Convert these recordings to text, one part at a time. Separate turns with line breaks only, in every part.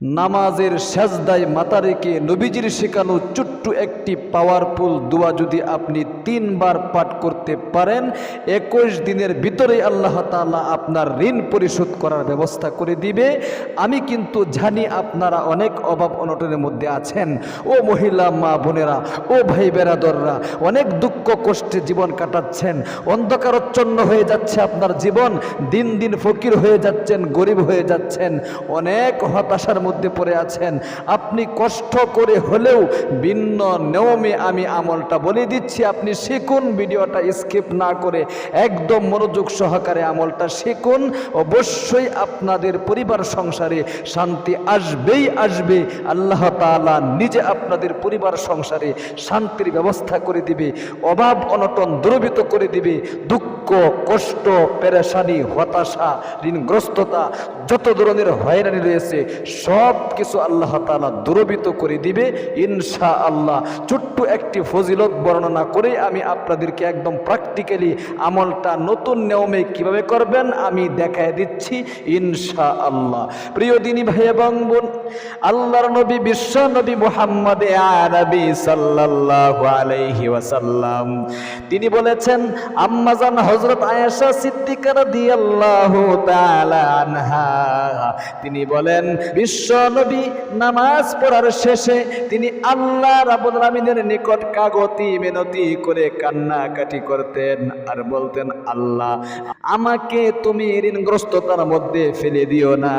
নামাজের সাজদায় মাতা রেখে নবীজির শেখানো ছোট্ট একটি পাওয়ারফুল দোয়া যদি আপনি তিনবার পাঠ করতে পারেন, একুশ দিনের ভিতরে আল্লাহ তাআলা আপনার ঋণ পরিশোধ করার ব্যবস্থা করে দিবে। আমি কিন্তু জানি আপনারা অনেক অভাব অনটনের মধ্যে আছেন। ও মহিলা, মা বোনেরা, ও ভাই বেরাদররা, অনেক দুঃখ কষ্টে জীবন কাটাচ্ছেন। অন্ধকারচ্ছন্ন হয়ে যাচ্ছে আপনার জীবন। দিন দিন ফকির হয়ে যাচ্ছেন, গরিব হয়ে যাচ্ছেন। অনেক হতাশার মধ্যে পড়ে আছেন। আপনি কষ্ট করে হলেও ভিন্ন নিয়মে আমি আমলটা বলে দিচ্ছি। আপনি শিখুন, ভিডিওটা স্কিপ না করে একদম মনোযোগ সহকারে আমলটা শিখুন। অবশ্যই আপনাদের পরিবার সংসারে শান্তি আসবেই আসবে। আল্লাহ তাআলা নিজে আপনাদের পরিবার সংসারে শান্তির ব্যবস্থা করে দিবে। অভাব অনটন দূরবিত করে দিবে। দুঃখ কষ্ট, পেরেশানি, হতাশা, ঋণগ্রস্ততা যত ধরনের হয়রানি রয়েছে, সব কিছু আল্লাহ তাআলা দূরবিত করে দিবে। ইনশা আল্লাহ ছোট্ট একটি ফজিলত বর্ণনা করে আমি আপনাদেরকে একদম প্র্যাকটিক্যালি আমলটা নতুন নিয়মে কীভাবে করবেন আমি দেখায় দিচ্ছি। ইনশা আল্লাহ প্রিয় দিনী ভাই এবং বোন, আল্লাহর নবী, বিশ্ব নবী মোহাম্মদ আরবি আলাইহি ওয়াসাল্লাম। তিনি বলেছেন আম্মাজান হযরত আয়েশা সিদ্দিকা রাদিয়াল্লাহু তাআলা আনহা, তিনি বলেন, বিশ্ব নবী নামাজ পড়ার শেষে তিনি আল্লাহ আলামিনের নিকট কাগতি মিনতি করে কান্নাকাটি করতেন আর বলতেন, আল্লাহ, আমাকে তুমি ঋণগ্রস্ততার মধ্যে ফেলে দিও না,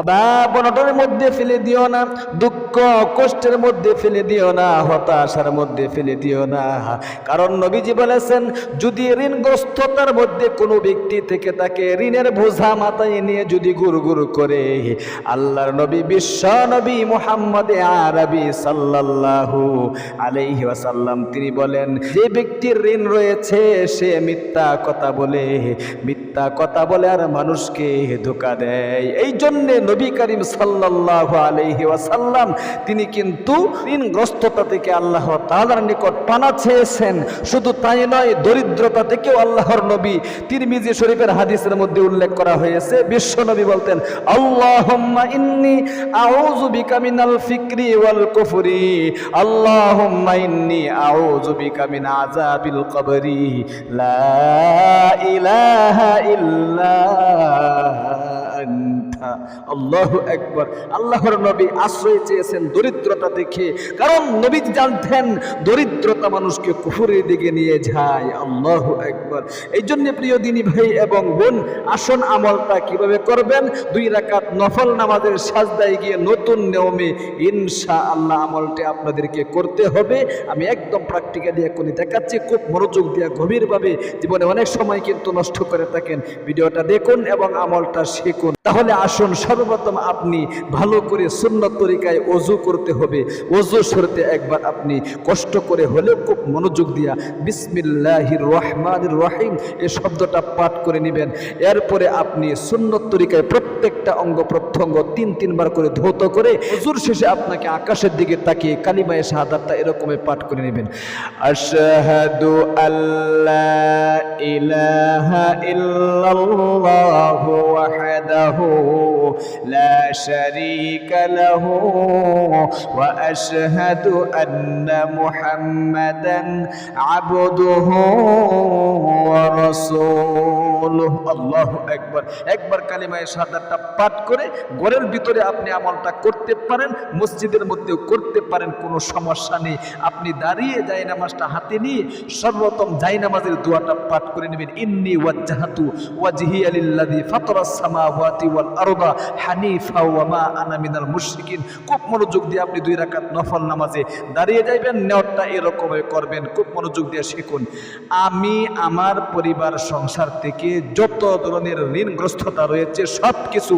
অভাব মধ্যে ফেলে দিও না, দুঃখ কষ্টের মধ্যে ফেলে দিও না, হতাশার মধ্যে ফেলে দিও না। কারণ নবীজি বলেছেন, যদি ঋণগ্রস্ততার মধ্যে কোনো ব্যক্তি থেকে তাকে ঋণের বোঝা মাথায় নিয়ে যদি গুরু গুরু করে, আল্লাহর নবী বিশ্ব নবী মোহাম্মদ আরবি সাল্লাল্লাহু আলাইহি ওয়াসাল্লাম, তিনি বলেন, যে ব্যক্তির ঋণ রয়েছে সে মিথ্যা কথা বলে মিথ্যা কথা বলে আর মানুষকে ধোকা দেয়। এই জন্যে নবী করিম সাল্লাল্লাহু আলাইহি ওয়াসাল্লাম তিনি কিন্তু ঋণগ্রস্ততা থেকে আল্লাহ তাআলার নিকট পানা চেয়েছেন। শুধু তাই নয়, দরিদ্রতা থেকেও আল্লাহর নবী তিরমিজি শরীফের হাদিসের মধ্যে উল্লেখ করা হয়েছে। বিশ্ব নবী বলতেন মিনাল ফিকরি ওয়াল লা ইলাহা إلا আল্লাহু আকবার। আল্লাহর নবী আশ্রয় চেয়েছেন দরিদ্রতা দেখে। কারণ নবী জানতেন দরিদ্রতা মানুষকে কুফুরের দিকে নিয়ে যায়। আল্লাহু আকবার। এই জন্য প্রিয় দিনী ভাই এবং বোন, আসন আমলটা কীভাবে করবেন? দুই রাকাত নফল নামাজের সাজদায় গিয়ে নতুন নিয়মে ইনশা আল্লাহ আমলটি আপনাদেরকে করতে হবে। আমি একদম প্র্যাকটিক্যালি এখনই দেখাচ্ছি। খুব মনোযোগ দেওয়া গভীরভাবে। জীবনে অনেক সময় কিন্তু নষ্ট করে থাকেন। ভিডিওটা দেখুন এবং আমলটা শিখুন। তাহলে আসুন সর্বপ্রথম আপনি ভালো করে সুন্নত তরিকায় অজু করতে হবে। অজু সরতে একবার আপনি কষ্ট করে হলেও খুব মনোযোগ দিয়া বিসমিল্লাহির রহমানির রহিম এ শব্দটা পাঠ করে নেবেন। এরপরে আপনি সুন্নত তরিকায় প্রত্যেকটা অঙ্গ প্রত্যঙ্গ তিন তিনবার করে ধৌত করে অজুর শেষে আপনাকে আকাশের দিকে তাকিয়ে কালিমায় শাহাদাতটা এরকমই পাঠ করে নেবেন। আশহাদু আল্লাহ ইলাহা ইল্লাল্লাহু ওয়াহদাহু লাহু ওয়া আশহাদু আন্না মুহাম্মাদান আবদুহু ওয়া রাসূলুহু আল্লাহু আকবার একবার কালিমায়ে শাহাদাতটা পাঠ করে ঘরের ভিতরে আপনি আমলটা করতে পারেন মসজিদের মধ্যেও করতে পারেন কোনো সমস্যা নেই আপনি দাঁড়িয়ে যাই নামাজটা হাতে নিয়ে সর্বপ্রথম যাই নামাজের দোয়াটা পাঠ করে নেবেন ইন্নি ওয়াজ্জাহাতু ওয়াজহিয়া লিল্লাযী ফাতারাস সামাওয়াতি ওয়াল আরদা হানিফা ওয়া মা আনা মিনাল মুশরিকিন। খুব মনোযোগ দিয়ে আপনি দুই রাকাত নফল নামাজে দাঁড়িয়ে যাইবেন, নেওয়ারটা এরকমভাবে করবেন। খুব মনোযোগ দিয়ে শিখুন। আমি, আমার পরিবার, সংসার থেকে যত ধরনের ঋণগ্রস্ততা রয়েছে সব কিছু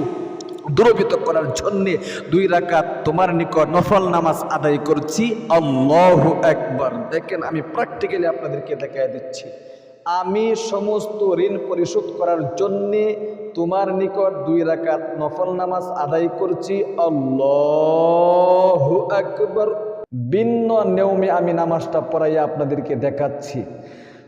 দূরবিত করার জন্যে দুই রাকাত তোমার নিকট নফল নামাজ আদায় করছি। আল্লাহ একবার দেখেন, আমি প্র্যাকটিক্যালি আপনাদেরকে দেখাই দিচ্ছি। আমি সমস্ত ঋণ পরিশোধ করার জন্যে তোমার নিকট দুই রাকাত নফল নামাজ আদায় করছি। আল্লাহ আকবর। ভিন্ন নিয়মে আমি নামাজটা পড়াইয়া আপনাদেরকে দেখাচ্ছি।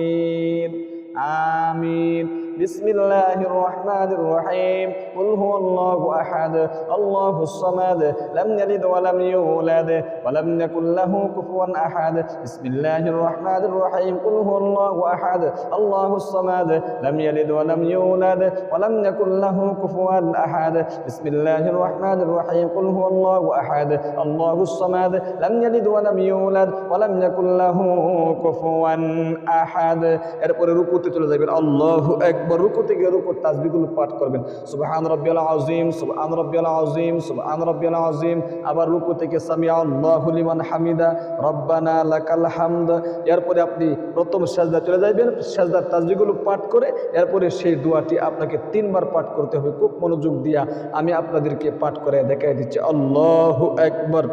آمين بسم الله الرحمن الرحيم قل هو الله أحد الله الصمد لم يلد ولم يولد ولم يكن له كفوا أحد بسم الله الرحمن الرحيم قل هو الله أحد الله الصمد لم يلد ولم يولد ولم يكن له كفوا أحد بسم الله الرحمن الرحيم قل هو الله أحد الله الصمد لم يلد ولم يولد ولم يكن له كفوا أحد এরপরে রুকুতে চলে যাবেন আল্লাহ একবার রুকুতে গিয়ে রুকুর তাসবিগুলো পাঠ করবেন সুবহান রাব্বিয়াল আযীম সুবহান রাব্বিয়াল আযীম সুবহান রাব্বিয়াল আযীম আবার রুকু থেকে সামিয়া আল্লাহু লিমান হামিদা রব্বানা লাকাল হামদ এরপরে আপনি প্রথম সাজদা চলে যাবেন সাজদার তাসবিগুলো পাঠ করে এরপরে সেই দোয়াটি আপনাকে তিনবার পাঠ করতে হবে খুব মনোযোগ দিয়া আমি আপনাদেরকে পাঠ করে দেখাই দিচ্ছি আল্লাহু একবার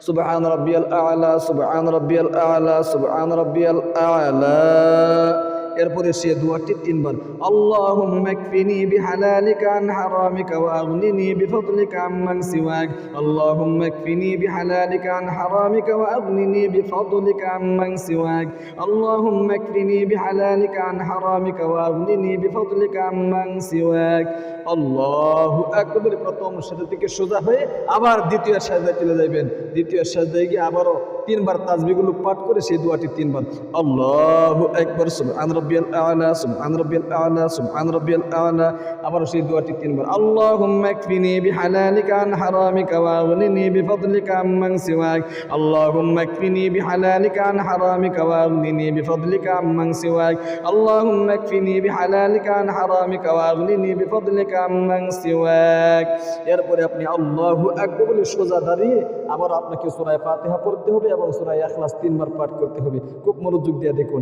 سبحان ربي الأعلى سبحان ربي الأعلى سبحان ربي الأعلى এরপরে সে দোয়াটি তিনবার, আল্লাহুম্মা কফিনি বিহালালিকা আন হারামিকা ওয়া আগনিনি বিফদলিকা আম্মান সিওয়াক। আল্লাহুম্মা কফিনি বিহালালিকা আন হারামিকা ওয়া আগনিনি বিফদলিকা আম্মান সিওয়াক। আল্লাহুম্মা কফিনি বিহালালিকা আন হারামিকা ওয়া আগনিনি বিফদলিকা আম্মান সিওয়াক। আল্লাহু একবারে প্রথম সেটা থেকে সোজা হয়ে আবার দ্বিতীয় সাজদায় চলে যাবেন দ্বিতীয় সাজদায় গিয়ে আবারও তিনবার তাজবিগুলো পাঠ করে সেই দোয়াটি তিনবার। আল্লাহু আকবার সুবহান রাব্বিয়াল আ'লা সুবহান আনা আ'লা সুবহান রাব্বিয়াল আ'লা আবার সেই দোয়াটি তিনবার, আল্লাহুম্মা কফিনি বিহালালিকা আন হারামিকা ওয়া আগনিনি বিফদলিকা আম্মান সিওয়াক। আল্লাহুম্মা কফিনি বিহালালিকা আন হারামিকা ওয়া আগনিনি বিফদলিকা আম্মান সিওয়াক। আল্লাহুম্মা কফিনি বিহালালিকা আন হারামিকা ওয়া আগনিনি বিফদলিকা আম্মান সিওয়াক। এরপরে আপনি আল্লাহু আকবার বলে সোজা দাঁড়িয়ে আবার আপনাকে সূরা ফাতিহা পড়তে হবে এবং সূরা ইখলাস তিনবার পাঠ করতে হবে। খুব মনোযোগ দিয়ে দেখুন,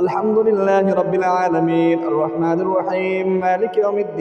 আলহামদুলিল্লাহ রাব্বিল আলামিন আর রহমানির রহিম, মালিক ইয়াউমিদ্দিন।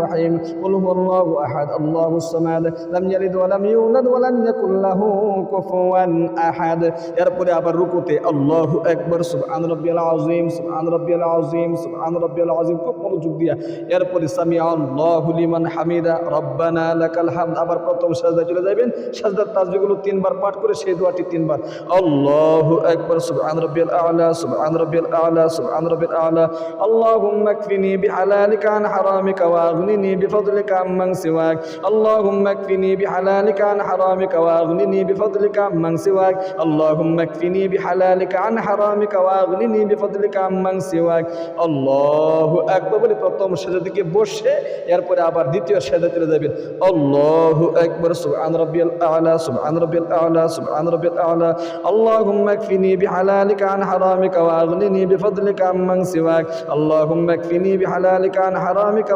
রহিম কুল হুয়াল্লাহু আহাদ আল্লাহুস সামাদ লাম ইয়ালিদ ওয়া লাম ইউলাদ ওয়া লাম ইয়াকুল লাহু কুফুয়ান আহাদ এরপরে আবার রুকুতে আল্লাহু আকবার, সুবহান রাব্বিয়াল আযীম, সুবহান রাব্বিয়াল আযীম, সুবহান রাব্বিয়াল আযীম, খুব মনোযোগ দিয়া। এরপরে সামিয়া আল্লাহু লিমান হামিদা, রব্বানা লাকাল হামদ, আবার প্রথম সাজদায় চলে যাবেন সাজদার তাসবিহগুলো তিনবার পাঠ করে সেই দোয়াটি তিনবার। আল্লাহু আকবার, সুবহান রাব্বিয়াল আ'লা, সুবহান রাব্বিয়াল আ'লা, সুবহান রাব্বিয়াল আ'লা। আল্লাহুম্মা কফিনি বিহালালিকা আন হারামিকা ওয়া আগনিনি বিফদলিকা আম্মান সিওয়াক আল্লাহুম্মা কফিনি বিহালালিকা আন হারামিকা ওয়া আগনিনি বিফদলিকা আম্মান সিওয়াক আল্লাহুম্মা কফিনি বিহালালিকা আন হারামিকা ওয়া আগনিনি বিফদলিকা আম্মান সিওয়াক আল্লাহু আকবার বলে প্রথম সেজদা থেকে বসে এরপরে আবার দ্বিতীয় সেজদা চলে যাবেন আল্লাহু আকবার সুবহান রাব্বিয়াল আ'লা সুবহান রাব্বিয়াল আ'লা সুবহান রাব্বিয়াল আ'লা আল্লাহুম্মা কফিনি বিহালালিকা আন হারামিকা ওয়া আগনিনি বিফদলিকা আম্মান সিওয়াক আল্লাহুম্মা কফিনি বিহালালিকা আন হারামিকা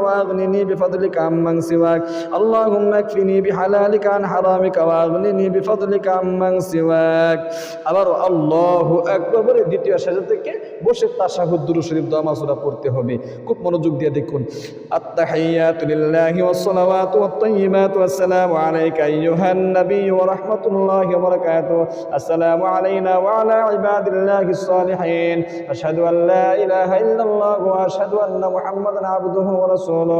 বিফদলিকা আম্মান সিওয়াক আল্লাহুম্মা কফিনি বিহালালিকা আন হারামিকা ওয়া আগনিনি বিফদলিকা আম্মান সিওয়াক আবার আল্লাহু আকবার বলে দ্বিতীয় সেজদা থেকে বসে তাশাহুদ দুরূদ শরীফ দোয়া মাসুরা পড়তে হবে। খুব মনোযোগ দিয়ে দেখুন। আত্তাহিয়াতু লিল্লাহি ওয়াস সালাওয়াতু ওয়াত তাইয়্যিবাতু আসসালামু আলাইকা আইয়ুহান নাবিয়্য ওয়া রাহমাতুল্লাহি ওয়া বারাকাতুহু আসসালামু আলাইনা ওয়া আলা ইবাদিল্লাহিস সালিহিন আশহাদু আন লা ইলাহা ইল্লাল্লাহ ওয়া আশহাদু আন্না মুহাম্মাদান আবদুহু ওয়া রাসূলুহু।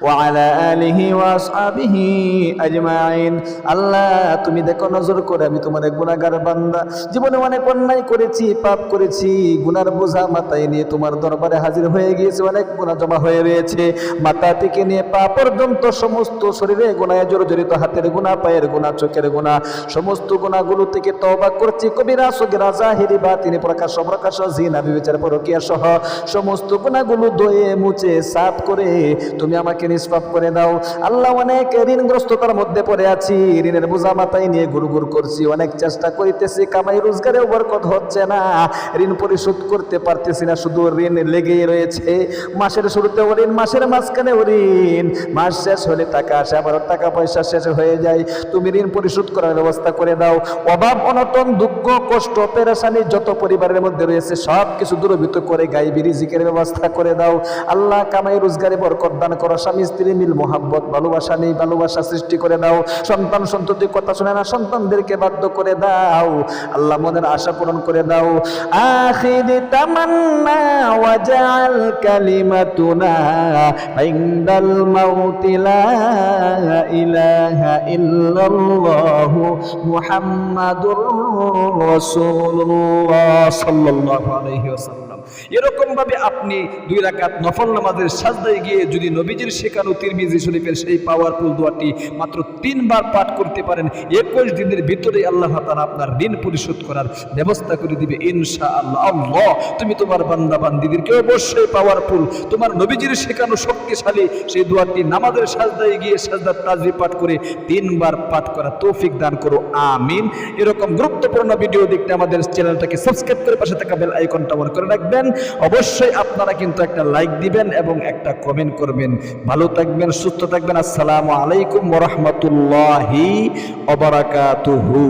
وعلى آله وأصحابه أجمعين আল্লাহ তুমি দেখো নজর করে আমি তোমার এক গুণাগার বান্দা জীবনে অনেক অন্যায় করেছি পাপ করেছি গুনার বোঝা মাথায় নিয়ে তোমার দরবারে হাজির হয়ে গিয়েছে অনেক গুণা জমা হয়ে রয়েছে মাথা থেকে নিয়ে পা পর্যন্ত সমস্ত শরীরে গুণায় জড়িত হাতের গুণা পায়ের গুণা চোখের গুণা সমস্ত গুণাগুলো থেকে তওবা করছি কবিরা সগিরা জাহিরি বা তিনি প্রকাশ প্রকাশ জিনা বিবেচার পরকিয়া সহ সমস্ত গুণাগুলো ধুয়ে মুছে সাফ করে তুমি আমাকে নিষ্পাপ করে দাও। আল্লাহ অনেক ঋণগ্রস্ততার মধ্যে পড়ে আছি। ঋণের বোঝা মাথায় নিয়ে গুরু গুরু করছি। অনেক চেষ্টা করিতেছি, কামাই রোজগারে বরকত হচ্ছে না। ঋণ পরিশোধ করতে পারতেছি না, শুধু ঋণ লেগেই রয়েছে। মাসের শুরুতেও ঋণ মাসের মাঝখানেও ঋণ মাস শেষ হলে টাকা আসে, আবার টাকা পয়সা শেষ হয়ে যায়। তুমি ঋণ পরিশোধ করার ব্যবস্থা করে দাও। অভাব, অনটন, দুঃখ, কষ্ট, পেরেশানি যত পরিবারের মধ্যে রয়েছে সব কিছু দূরভূত করে গাইবি, রিজিকের ব্যবস্থা করে দাও। আল্লাহ কামাই, রোজগারে বরকত দান করো স্বামী, স্ত্রী মিল মোহাব্বত, ভালোবাসা নেই, ভালোবাসা সৃষ্টি করে দাও। সন্তান সন্ততি কথা শুনে না, সন্তানদেরকে বাধ্য করে দাও। আল্লাহ মনের আশা পূরণ করে দাও। আখির তামান্না ইলাহা মুহাম্মাদুর রাসূলুল্লাহ সাল্লাল্লাহু আলাইহি ওয়াসাল্লাম। এরকম ভাবে আপনি দুই রাকাত নফল নামাজের সাজদায় গিয়ে যদি নবীজির শেখানো তিরমিজি শরীফের সেই পাওয়ারফুল দোয়াটি মাত্র তিনবার পাঠ করতে পারেন, একুশ দিনের ভিতরে আল্লাহ তাআলা আপনার ঋণ পরিশোধ করার ব্যবস্থা করে দিবে ইনশা আল্লাহ আল্লাহ তুমি তোমার বান্দা বান্দিদেরকে অবশ্যই পাওয়ারফুল তোমার নবীজির শেখানো শক্তিশালী সেই দোয়াটি নামাজের সাজদায় গিয়ে সাজদার তাজবি পাঠ করে তিনবার পাঠ করা তৌফিক দান করো, আমিন। এরকম গুরুত্বপূর্ণ ভিডিও দেখতে আমাদের চ্যানেলটাকে সাবস্ক্রাইব করে পাশে থাকা বেল আইকনটা অন করে রাখবেন অবশ্যই আপনারা কিন্তু একটা লাইক দিবেন এবং একটা কমেন্ট করবেন। ভালো থাকবেন, সুস্থ থাকবেন। আসসালামু আলাইকুম রহমতুল্লাহ অবরাকাতুহু